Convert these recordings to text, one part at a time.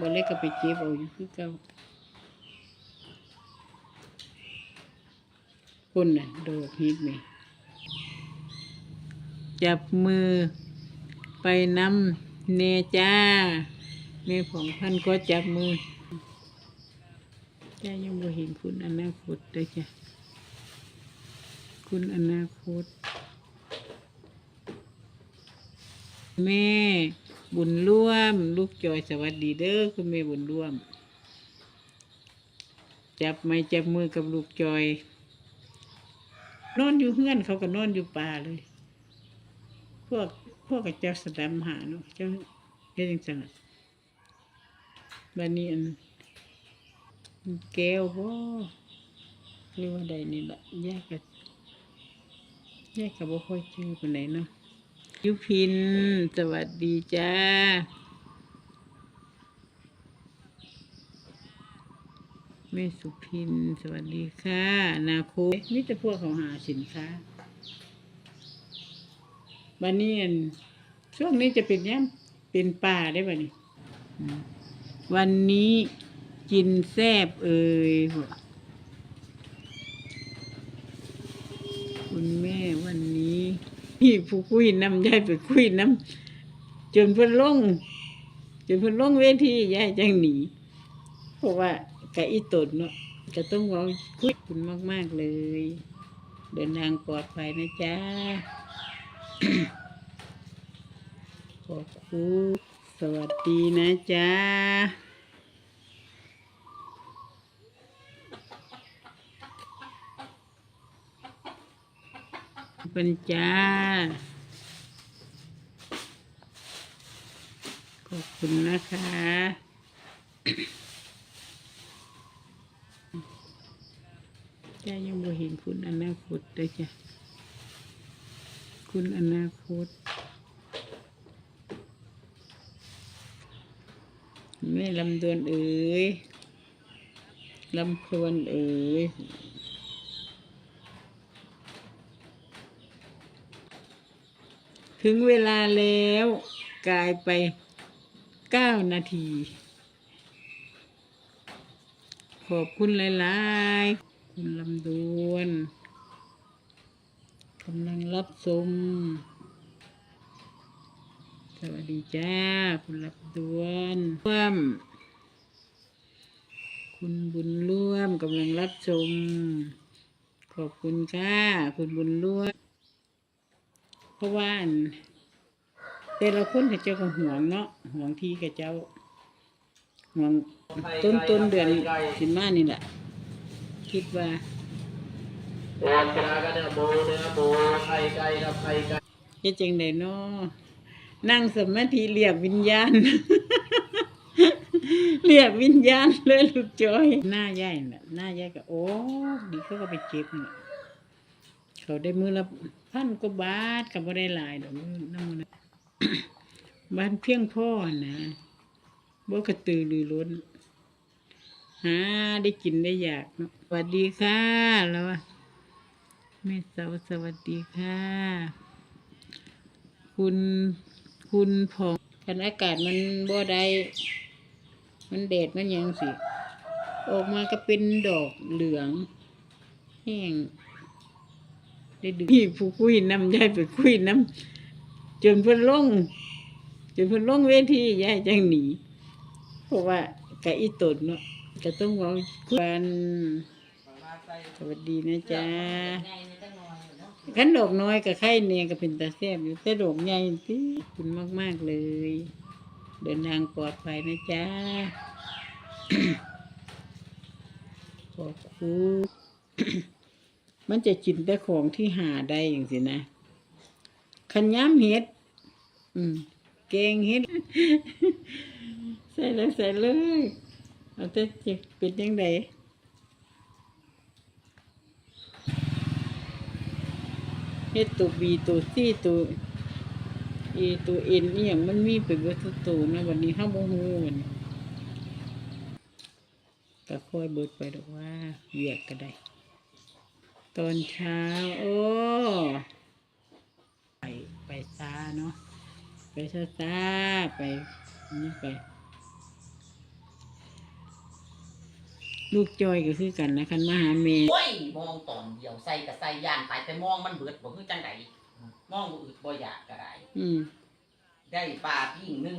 บ่เล็กก็ไปเก็บเอาอยู่คือเก่าคนน่ะโดอกฮิตนี่จับมือไปน้ำเนจ้าแม่ของพันก็จับมือจ้ายังบ่เห็นคุณอนาคตเลยจ้ะคุณอนาคต แม่ บุญร่วม ลูกจอยสวัสดีเด้อคุณแม่บุญร่วม จับไม้จับมือกับลูกจอย นอนอยู่เฮือนเขาก็นอนอยู่ป่าเลย พวกพวกกับเจ้าสะดำหาเนาะเจ้าเฮ็ดจังซั่นน่ะบัดนี้อันแก้วบ่หรือว่าใดนี่ละแยกกับแยกกับบ่ค่อยชื่อปานใดเนาะ ยุพิน สวัสดีจ้า แม่สุพิน สวัสดีค่ะ นาโคมิจะพวกเขาหาสินค้าวันนี้อันช่วงนี้จะเป็นยังเป็นป่าได้ป่นี่อืมวันนี้กินแซบเอ่ยี่ผู้คุยน้ำยายไปคุยน้ำจนเพิ่นลงจนเพิ่นลงเวทียายจังหนีเพราะว่ากะอีตนเนาะก็ต้องเว้าคุยคุณมาก ๆ เลย เดินทางปลอดภัยนะจ๊ะขอบคุณสวัสดีนะจ๊ะ ป็นจ้า ขอบคุณนะคะจ้ายังบ่เห็นคุณอนาคตเลยจ้ะ คุณอนาคตแม่ลำดวนเอ๋ยลำพวนเอ๋ย ถึงเวลาแล้วกลายไปเก้านาที ขอบคุณหลายๆ คุณลำดวนกำลังรับชมสวัสดีจ้า คุณลำดวนร่วม คุณบุญร่วมกำลังรับชม ขอบคุณค่ะ คุณบุญร่วม เพราะว่าอันแต่ละคนเขาเจ้าก็ห่วงเนาะห่วงที่กับเจ้าห่วงต้นต้นเดือนสิมานี่แหละ คิดว่าโอนกากันเนี่ยโมเนี่ยโมไข่ไก่ครับไข่ไก่เฮ็ดจังไดเนาะนั่งสมาธิเรียกวิญญาณ เรียกวิญญาณเลยลูกจอย หน้าใหญ่น่ะ หน้าใหญ่ก็โอ้ดีเขาก็ไปเจ็บน่ะเขาได้มือละ พันกว่าบาทก็บ่ได้หลายดอกน้ำมือนบ้านเพียงพ่อนะบ่กระตือรือร้นหาได้กินได้อยากสวัสดีค่ะแล้วแม่สาวสวัสดีค่ะ คุณคุณพองกันอากาศมันบ่ได้มันแดดมันยังสิ ออกมาก็เป็นดอกเหลืองแห้ง ได้ดูพี่ผู้คุยน้ำยายไปคุยน้ำจนเพิ่นลงจนเพิ่นลงเวทียายจังหนีเพราะว่ากะอีตนเนาะก็ต้องเว้าคุยกันสวัสดีนะจ๊ะขันดอกน้อยกับไข่เนี่ยก็เป็นตาแซ่บอยู่แต่ดอกใหญ่ที่คุณมาก ๆ เลย เดินทางปลอดภัยนะจ๊ะขอบคุณ มันจะกินแต่ของที่หาได้อย่างสินะขันย้ำเห็ด อืมแกงเห็ด ใส่เลยใส่เลยเอาแต่จะเป็นยังไงเฮ็ดตัวบีตัวซีตัวเอตัวเอ็นนี่อย่างมันมีไปเบิดทุกตัวนะวันนี้ห้าโมงวันนี้ก็ค่อยเบิดไปดอกว่าเวียกก็ได้ ตอนเช้า โอ้ ไปไปซาเนาะไปซาซาไปนี่ไป ลูกจอยก็คือกันนะคันมาหาแม่โอ้ยมองตอนเดียวใส่กับใส่ย่านตายแต่มองมันเบิดบ่คือจังไดมองบ่อึดบ่อยากก็ได้อืมได้ปลาปิ้งหนึง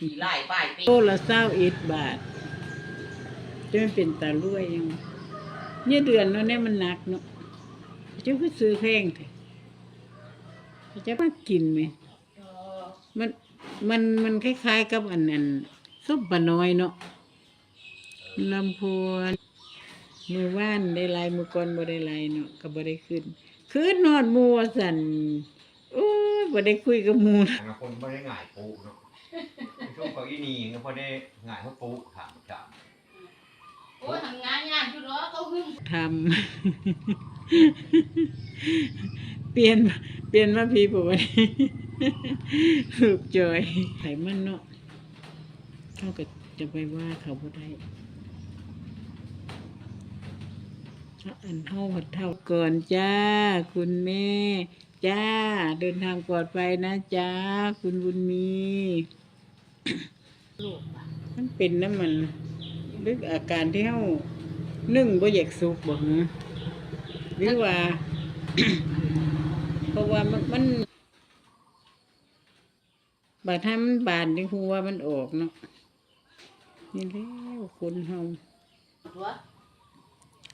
ขี่ไล่ป้ายปิ้งโลละเศร้าเอ็ดบาทจะไม่เป็นตาลุยยัง เนี่ยเดือนเนาะเนี่ยมันหนักเนาะเจ้าก็ซื้อแพงเถอะเจ้ามากินไหมมันมันมันคล้ายๆกับอันนั้นซุปปลาน้อยเนาะลำพวนมือว่านได้ลายมือก่อนบ่ได้ลายเนาะก็บ่ได้ขึ้นคืนนอนมัวสั่นโอ้ยบ่ได้คุยกับหมูนะคนไม่ได้หงายปูเนาะช่วงเขาอีนีก็พอได้หงายเขาปูถามถาม โอ้ยทำงานยากอยู่เนาะเขาหึ่งทำ เปลี่ยนเปลี่ยนมาพี่บอกว่าลูกจอยไขมันเนาะเขาก็จะไปว่าเขาบ่ได้เอาอันเท่าหัดเท่าก่อนจ้า คุณแม่ จ้า เดินทางปลอดภัยนะจ้า คุณบุญมี มันเป็นน้ำมัน หรืออาการที่เฮานึ่งบ่อยากสุกบ่ฮะหรือว่า เพราะว่ามันมันบาดถ้ามันบานที่หัวมันออกเนาะนี่แล้วคนเฮาตัว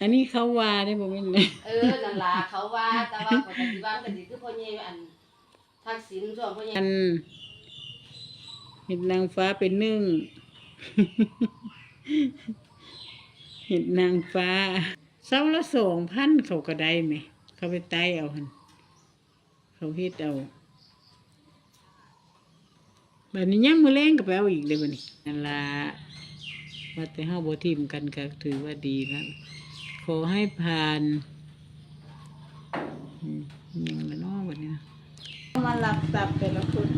อันนี้เขาว่าได้บ่แม่นเลยเออนั่นล่ะเขาว่าแต่ว่าปกติว่ากันสิคือพ่อใหญ่อันทักษิณช่วงพ่อใหญ่อันเห็ดนางฟ้าเป็นนึ่ง เห็ดนางฟ้าเศร้าละสองพันเขาก็ได้ไหม เขาไปไต้เอาหันเขาเฮ็ดเอาแบบนี้ยังมือแรงก็ไปเอาอีกเลยบัดนี้นั่นละว่าแต่เฮาบ่ทิมกันก็ถือว่าดีแล้วขอให้ผ่านยังละน้อบัดนี้มาหลับตับแต่ละคน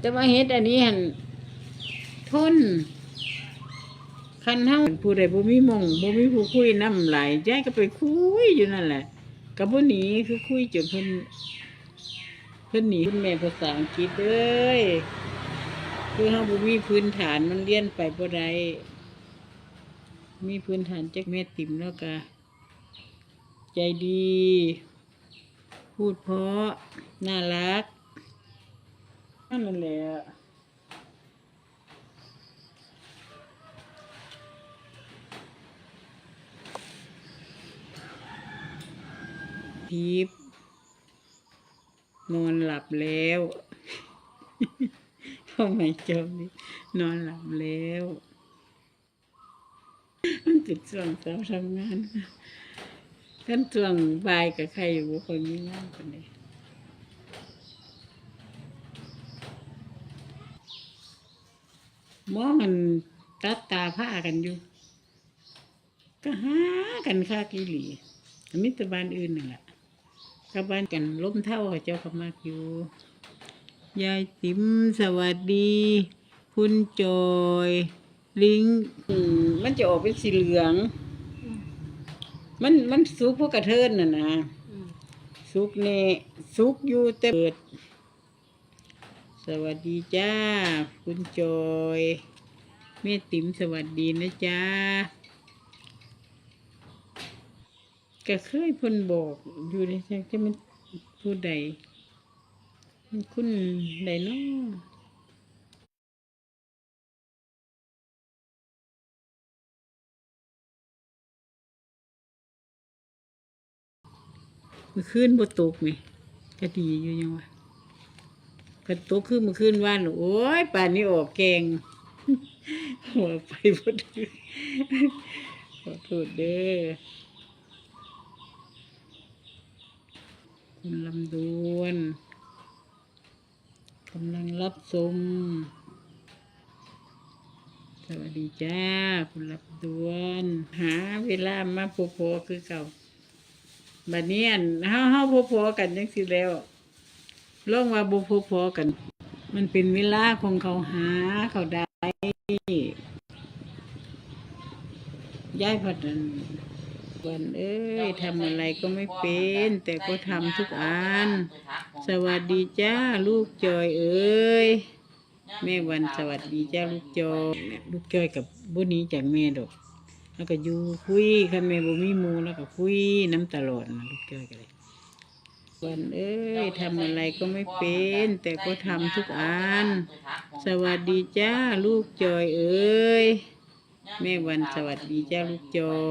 แต่ว่าเฮ็ดอันนี้หันทนคันเฮาผู้ใดบ่มีมงบ่มีผู้คุยน้ำไหลยยายก็ไปคุยอยู่นั่นแหละก็บ่หนีคือคุยจนเพิ่นเพิ่นหนีคุณแม่ภาษาอังกฤษเอ้ยคือเฮาบ่มีพื้นฐานมันเรียนไปบ่ได้มีพื้นฐานจักแม่ติ๋มแล้วก็ใจดี พูดเพราะน่ารัก นั่นแหละทิพนอนหลับแล้วทำไมจบนี้นอนหลับแล้วมันติดช่วงเช้าทำงานขั้นช่วงบ่ายกับใครอยู่คนมีงานคนนี้ มองกันตัดตาผ้ากันอยู่ ก็หากันค่ากิหลีมิตรบ้านอื่นนั่นแหละกับบ้านกันล้มเท่ากับเจ้าก็มากอยู่ยายติ๋มสวัสดี คุณจอย ลิงอืมมันจะออกเป็นสีเหลือง มันมันสุกพวกกระเทินน่ะนะอืมสุกเน่สุกอยู่แต่เปิด สวัสดีจ้า คุณจอยแม่ติ๋มสวัสดีนะจ้าก็เคยพ่นบอกอยู่ในใจจะมันผู้ใดคุณใดเนาะมือคืนบ่ตกไหมก็ดีอยู่ยังวะ กันโตขึ้นมาขึ้นว่านโอ้ยป่านนี้ออกแกงหัวไปพอดีขอโทษเด้อคุณลำดวนกำลังรับชมสวัสดีจ้า คุณลำดวน หาเวลามาพบๆคือเก่าบัดนี้อันเฮาเฮาพบๆกันจังสิแล้ว ลองว่าบุพพอกัน มันเป็นเวลาของเขาหาเขาได้ย้ายพัดนวันเอ้ยทำอะไรก็ไม่เป็น แต่ก็ทำทุกอัน สวัสดีจ้าลูกจอยเอ้ยแม่วันสวัสดีจ้าลูกจอยเนี่ยลูกจอยกับบุนี้จากแม่ดอกแล้วก็อยู่คุยค่ะแม่บ่มีมูแล้วก็คุยน้ำตลอดนะลูกจอยก็เลย วันเอ้ยทำอะไรก็ไม่เป็น แต่ก็ทำทุกอัน สวัสดีจ้าลูกจอยเอ้ยแม่วันสวัสดีจ้าลูกจอย